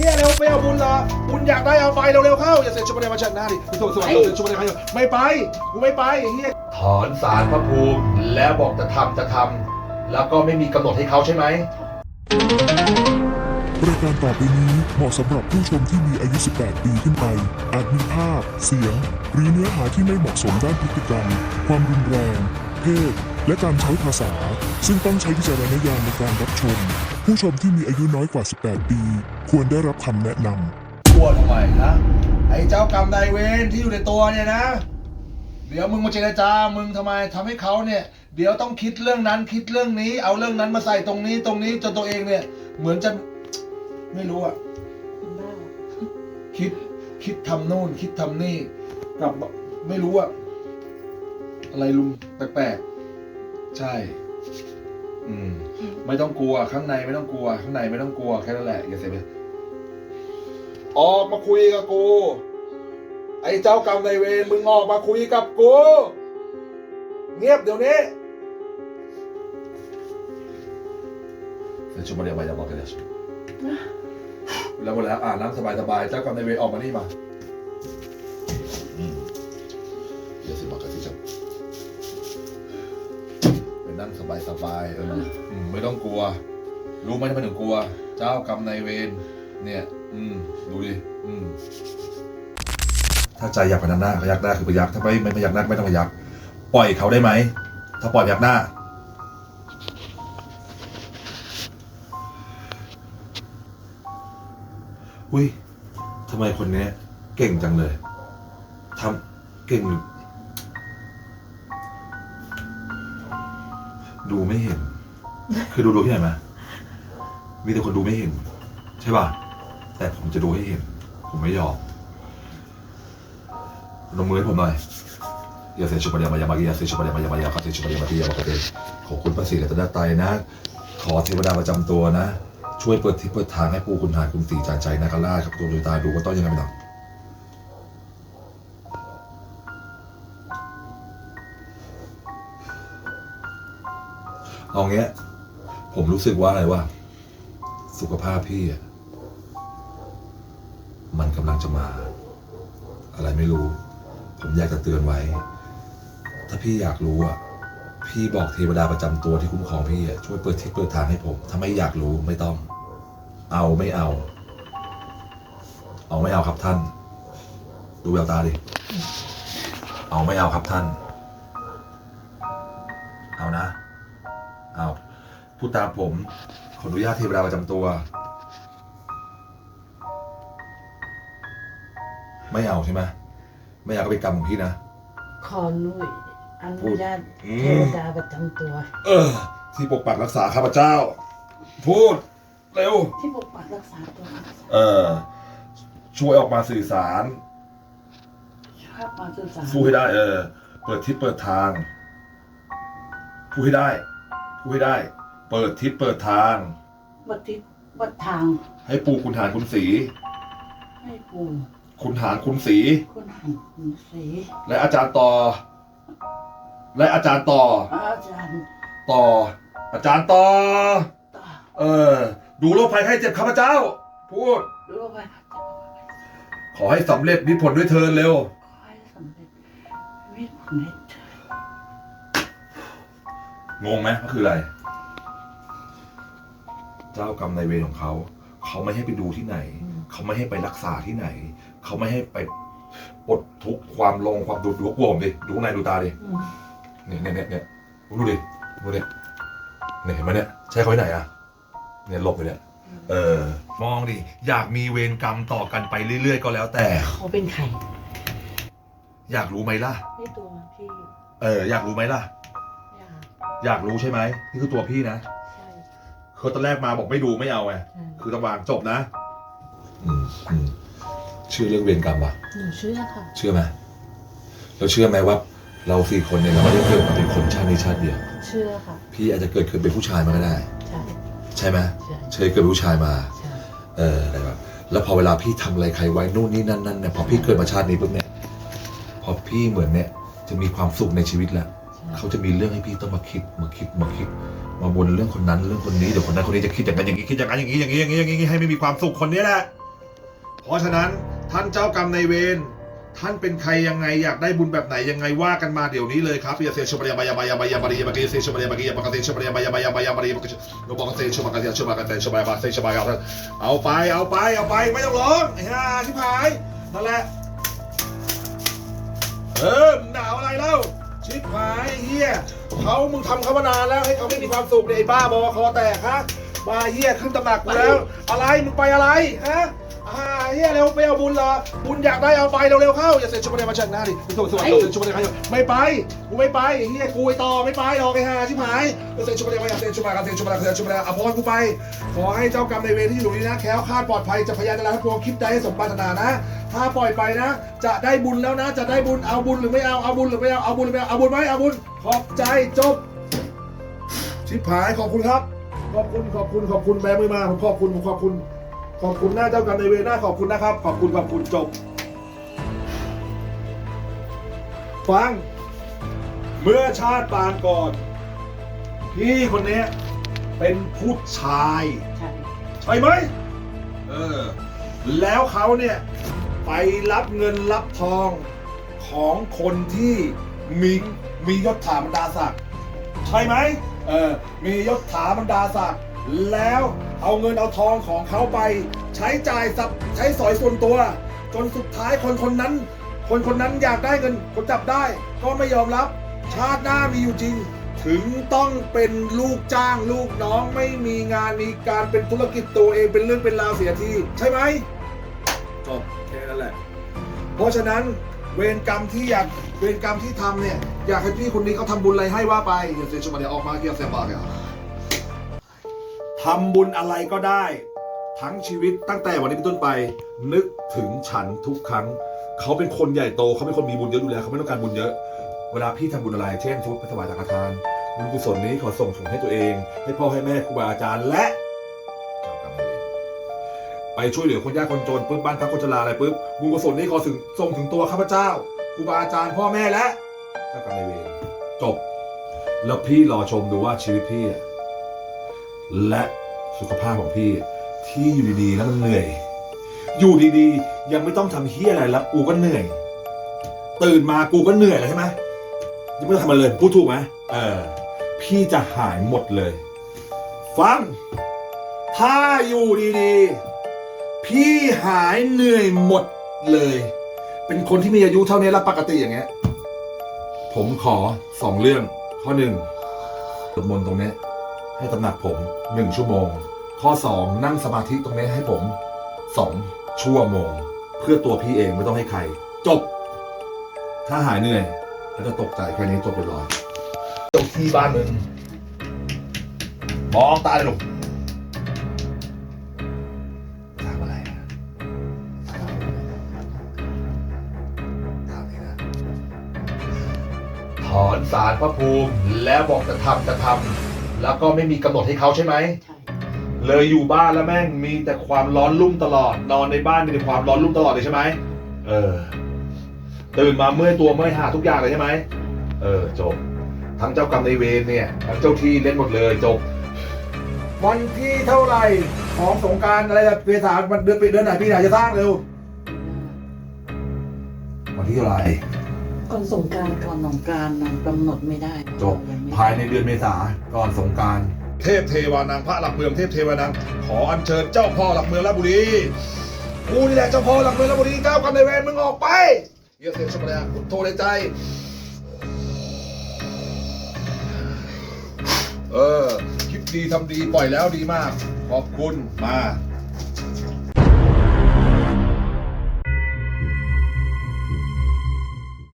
เฮียเร็วไปเอาบุญเหรอบุญอยากได้เอาไปเร็วๆเข้าอย่าเสียชุบเดียวมาเชิญหน้าดิสวัสดีสวัสดีเสียชุบเดียวเข้าไม่ไปกูไม่ไปไอ้เฮียถอนสารพระภูมิแล้วบอกจะทำจะทำแล้วก็ไม่มีกำหนดให้เขาใช่ไหมรายการต่อไปนี้เหมาะสำหรับผู้ชมที่มีอายุ 18 ปีขึ้นไป อาจมีภาพ เสียง หรือเนื้อหาที่ไม่เหมาะสมด้านพฤติกรรม ความรุนแรง เพศ และการใช้ภาษา ซึ่งต้องใช้วิจารณญาณในการรับชม ผู้ชมที่มีอายุน้อยกว่า 18 ปี ควรได้รับคำแนะนำกลัวทำไมนะ ไอ้เจ้ากรรมนายเวรที่อยู่ในตัวเนี่ยนะ เดี๋ยวมึงมาเจรจา มึงทำไมทำให้เขาเนี่ย เดี๋ยวต้องคิดเรื่องนั้นคิดเรื่องนี้ เอาเรื่องนั้นมาใส่ตรงนี้ตรงนี้จนตัวเองเนี่ย เหมือนจะไม่รู้อะคิดคิดทำนู่นคิดทำนี่กลับไม่รู้อะอะไรลุงแปลกๆ ใช่ อืม ไม่ต้องกลัว ข้างในไม่ต้องกลัว ข้างในไม่ต้องกลัวแค่นั้นแหละอย่าเสียไปออกมาคุยกับกู ไอ้เจ้ากรรมนายเวรมึงออกมาคุยกับกู เงียบเดี๋ยวนี้เดี๋ยวชุบมาเดี๋ยวไปจะบอกกันเดี๋ยวแล้วหมดแล้วอ่านน้ำสบายสบายๆเจ้ากรรมนายเวรออกมานี่มา สบายสบายๆเอออืมไม่ต้องกลัว รู้ไหมทำไมถึงกลัว เจ้ากรรมนายเวรเนี่ย อืมดูดิอืมถ้าใจอยากพนันหน้าพยักหน้าคือพยักถ้าไม่ไม่พยักหน้าก็ไม่ต้องพยัก ปล่อยเขาได้ไหมถ้าปล่อยพยักหน้า อุ้ยทำไมคนเนี้ย เก่งจังเลยทำเก่ง ดูไม่เห็น คือดูดูที่ไหนมามีแต่คนดูไม่เห็น ใช่ป่ะ แต่ผมจะดูให้เห็น ผมไม่ยอมลงมือให้ผมหน่อยยาเสชุบปะเดียมายามาอย่าเสชุบปะเดียมายามาอย่าเสชุบปะเดียมาที่ยามาเตขอบคุณพระศรีรัตนตรัยนะ ขอเทวดาประจำตัวนะ ช่วยเปิดที่เปิดทางให้ผู้คุณหารคุณตีจานใจนาคราชครับตัวดวงตาดูว่าต้องยังไงบ้าง เอาเงี้ย ผมรู้สึกว่าอะไรว่า สุขภาพพี่อะมันกำลังจะมา อะไรไม่รู้ ผมอยากจะเตือนไว้ ถ้าพี่อยากรู้อะ พี่บอกเทวดาประจำตัวที่คุ้มครองพี่อะช่วยเปิดที่เปิดทางให้ผม ถ้าไม่อยากรู้ไม่ต้อง เอาไม่เอา เอาไม่เอาครับท่าน ดูแววตาดิ เอาไม่เอาครับท่าน อาพูดตามผม ขออนุญาตเทวดาประจำตัว ไม่เอาใช่ไหมไม่เอาก็เป็นกรรมของพี่นะ ขอหนุยอนุญาตอืมเทวดาประจำตัว เออ ที่ปกปักรักษาข้าพเจ้า พูด เร็ว ที่ปกปักรักษาตัวเออ ช่วยออกมาสื่อสารชอบมาสื่อสารพูดให้ได้ เออ เปิดทิศเปิดทางพูดให้ได้ พูดให้ได้ เปิดทิศเปิดทางบัดทิศบัดทางให้ปู่คุณหารคุณสีให้ปูคุณหารคุณสีคุณหันคุณสีและอาจารย์ต่อ และอาจารย์ต่อ อาจารย์ต่อ อาจารย์ต่อ ตาเออ ดูโรคภัยไข้เจ็บข้าพเจ้า พูด ดูไปขอให้สำเร็จนิพนธ์ด้วยเทินเร็ว ขอให้สำเร็จวิทย์ผลให้เธอง งงไหมก็คืออะไร เจ้ากรรมนายเวรของเขา เขาไม่ให้ไปดูที่ไหน เขาไม่ให้ไปรักษาที่ไหน เขาไม่ให้ไปปลดทุกข์ความลงความดูดูกลัวผมดิดูข้างในดูตาดิอืมเนี่ยเนี่ยเนี่ยเนี่ยดูดิดูเนี่ยเนี่ยเห็นไหมเนี่ยใช่เขาที่ไหนอะเนี่ยหลบไปเนี่ยเออมองดิอยากมีเวรกรรมต่อกันไปเรื่อย ๆ ก็แล้วแต่ เขาเป็นใคร อยากรู้ไหมล่ะนี่ตัวพี่ เออ อยากรู้ไหมล่ะอยาก อยากรู้ใช่ไหมนี่คือตัวพี่นะใช่คือตอนแรกมาบอกไม่ดูไม่เอาไงใช่คือต้องวางจบนะอืมอืมเชื่อเรื่องเวรกรรมปะหนูเชื่อค่ะ เชื่อไหมเราเชื่อไหมว่า เราสี่คนเนี่ยเราไม่ได้เกิดมาเป็นคนชาตินี้ชาติเดียว เชื่อค่ะพี่อาจจะเกิดขึ้นเป็นผู้ชายมาก็ได้ ใช่ใช่ไหมใช่เคยเกิดเป็นผู้ชายมา ใช่เอออะไรแบบแล้วพอเวลาพี่ทำอะไรใครไว้นู่นนี่นั่นนั่นเนี่ยพอพี่เกิดมาชาตินี้ปุ๊บเนี่ยพอพี่เหมือนเนี่ยจะมีความสุขในชีวิตแล้ว เขาจะมีเรื่องให้พี่ต้องมาคิดมาคิดมาคิด มาวนเรื่องคนนั้นเรื่องคนนี้เดี๋ยวคนนั้นคนนี้จะคิดอย่างนั้นอย่างนี้คิดอย่างนั้นอย่างนี้อย่างนี้อย่างนี้อย่างนี้ให้ไม่มีความสุขคนนี้แหละ เพราะฉะนั้นท่านเจ้ากรรมนายเวรท่านเป็นใครยังไงอยากได้บุญแบบไหนยังไงว่ากันมาเดี๋ยวนี้เลยครับยาเสียชมรยาบายาบายาบายาบายาบายาเสียชมรยาบายาบายาชมรยาบายาบายาบายาบายาบายาบอกกันเสียชมกันเสียชมกันเสียชมกันเสียชมกันเอาไปเอาไปเอาไปไม่ต้องร้องไอ้ห่าชิบหายนั่นแหละเออมึงด่าอะไรเล่า ชิบหายเฮียเขามึงทำเขามานานแล้วให้เขาไม่มีความสุขเลยไอ้บ้าบอคอแตกฮะมาเฮียขึ้นตำหนักกูแล้ว อะไรมึงไปอะไรฮะ อ่าเฮียเร็วไปเอาบุญเหรอบุญอยากได้เอาไปเร็วๆเข้าอย่าเสียชุบเดียมาเชิญหน้าดิสวัสดีสวัสดีชุบเดียมาไม่ไปกูไม่ไปเฮียกูไอต่อไม่ไปหรอกไอ้ห่าชิบหายอย่าเสียชุบเดียมาอย่าเสียชุบมาอย่าเสียชุบมาอย่าเสียชุบมาเอาพรกูไป ขอให้เจ้ากรรมในายเวรที่อยู่นี่นะแคล้วคลาดปลอดภัยจะพยานจะรับให้พวงคิดได้ให้สมปรารถนานะ ถ้าปล่อยไปนะ จะได้บุญแล้วนะ จะได้บุญเอาบุญหรือไม่เอาเอาบุญหรือไม่เอาเอาบุญหรือไม่เอาเอาบุญไหมเอาบุญขอบใจจบชิบหายขอบคุณครับขอบคุณขอบคุณขอบคุณแบมือมาผมขอบคุณผมขอบคุณ ขอบคุณหน้าเจ้ากรรมนายเวรหน้าขอบคุณนะครับ ขอบคุณขอบคุณจบ ฟัง เมื่อชาติปางก่อน พี่คนเนี้ยเป็นผู้ชาย ใช่ใช่ไหมเออ แล้วเขาเนี่ย ไปรับเงินรับทองของคนที่มีมียศถาบรรดาศักดิ์ใช่ไหมเออมียศถาบรรดาศักดิ์ แล้วเอาเงินเอาทองของเขาไป ใช้จ่ายสับใช้สอยส่วนตัว จนสุดท้ายคนคนนั้น คนคนนั้นอยากได้เงินคนจับได้ ก็ไม่ยอมรับ ชาติหน้ามีอยู่จริง ถึงต้องเป็นลูกจ้างลูกน้องไม่มีงานมีการเป็นธุรกิจตัวเองเป็นเรื่องเป็นราวเสียที ใช่ไหมจบแค่นั้นแหละ เพราะฉะนั้นเวรกรรมที่อยากเวรกรรมที่ทำเนี่ยอยากให้พี่คนนี้เขาทำบุญอะไรให้ว่าไปเดี๋ยวเซชมาเดี๋ยวออกมาเกี่ยวเสียบากเนี่ย ทำบุญอะไรก็ได้ ทั้งชีวิตตั้งแต่วันนี้เป็นต้นไป นึกถึงฉันทุกครั้ง เขาเป็นคนใหญ่โตเขาเป็นคนมีบุญเยอะอยู่แล้วเขาไม่ต้องการบุญเยอะ เวลาพี่ทำบุญอะไร เช่นชุดพระถวายสังฆทานบุญกุศลนี้ขอส่งถึงให้ตัวเอง ให้พ่อให้แม่ครูบาอาจารย์และเจ้ากรรมนายเวรไปช่วยเหลือคนยากคนจนปุ๊บบ้านพักคนชราอะไรปุ๊บบุญกุศลนี้ขอถึงส่งถึงตัวข้าพเจ้าครูบาอาจารย์พ่อแม่และเจ้ากรรมนายเวรจบ แล้วพี่รอชมดูว่าชีวิตพี่อะ และสุขภาพของพี่ที่อยู่ดีๆแล้วมันเหนื่อย อยู่ดีๆ ยังไม่ต้องทำเฮียอะไรแล้วกูก็เหนื่อย ตื่นมากูก็เหนื่อยแล้วใช่ไหมยังไม่ต้องทำอะไรเลยพูดถูกไหมเออ พี่จะหายหมดเลย ฟัง ถ้าอยู่ดีๆ พี่หายเหนื่อยหมดเลย เป็นคนที่มีอายุเท่านี้แล้วปกติอย่างเงี้ย ผมขอสองเรื่องข้อหนึ่งสวดมนต์ตรงเนี้ย ให้ตำหนักผมหนึ่งชั่วโมง ข้อสองนั่งสมาธิตรงนี้ให้ผมสองชั่วโมง เพื่อตัวพี่เองไม่ต้องให้ใคร จบ ถ้าหายเหนื่อยแล้วจะตกใจแค่นี้จบเรียบร้อยจ้าที่บ้านมึงมองตาเลยลูกถามอะไรนะถามอะถามอะไรนะถอนสารพระภูมิแล้วบอกจะทำจะทำ แล้วก็ไม่มีกำหนดให้เขาใช่ไหม ใช่เลยอยู่บ้านแล้วแม่งมีแต่ความร้อนรุ่มตลอด นอนในบ้านมีแต่ความร้อนรุ่มตลอดเลยใช่ไหมเออ ตื่นมาเมื่อยตัวเมื่อยหาทุกอย่างเลยใช่ไหมเออจบ ทั้งเจ้ากรรมนายเวรเนี่ยทั้งเจ้าที่เล่นหมดเลยจบ วันที่เท่าไหร่ของสงกรารอะไรอะเปสารมันเดือนปีเดือนไหนพี่ไหนจะสร้างเร็ววันที่เท่าไหร่ ก่อนสงกรารก่อนสงกรารนะกำหนดไม่ได้จบยังไม่ภายในเดือนเมษาก่อนสงกราร เทพเทวานางพระหลักเมืองเทพเทวานางขออัญเชิญเจ้าพ่อหลักเมืองราชบุรีกูนี่แหละเจ้าพ่อหลักเมืองราชบุรีเจ้ากรรมนายเวรมึงออกไปเยอะเสียงชมเลยพุทโทในใจ เออ คิดดีทำดีปล่อยแล้วดีมาก ขอบคุณมา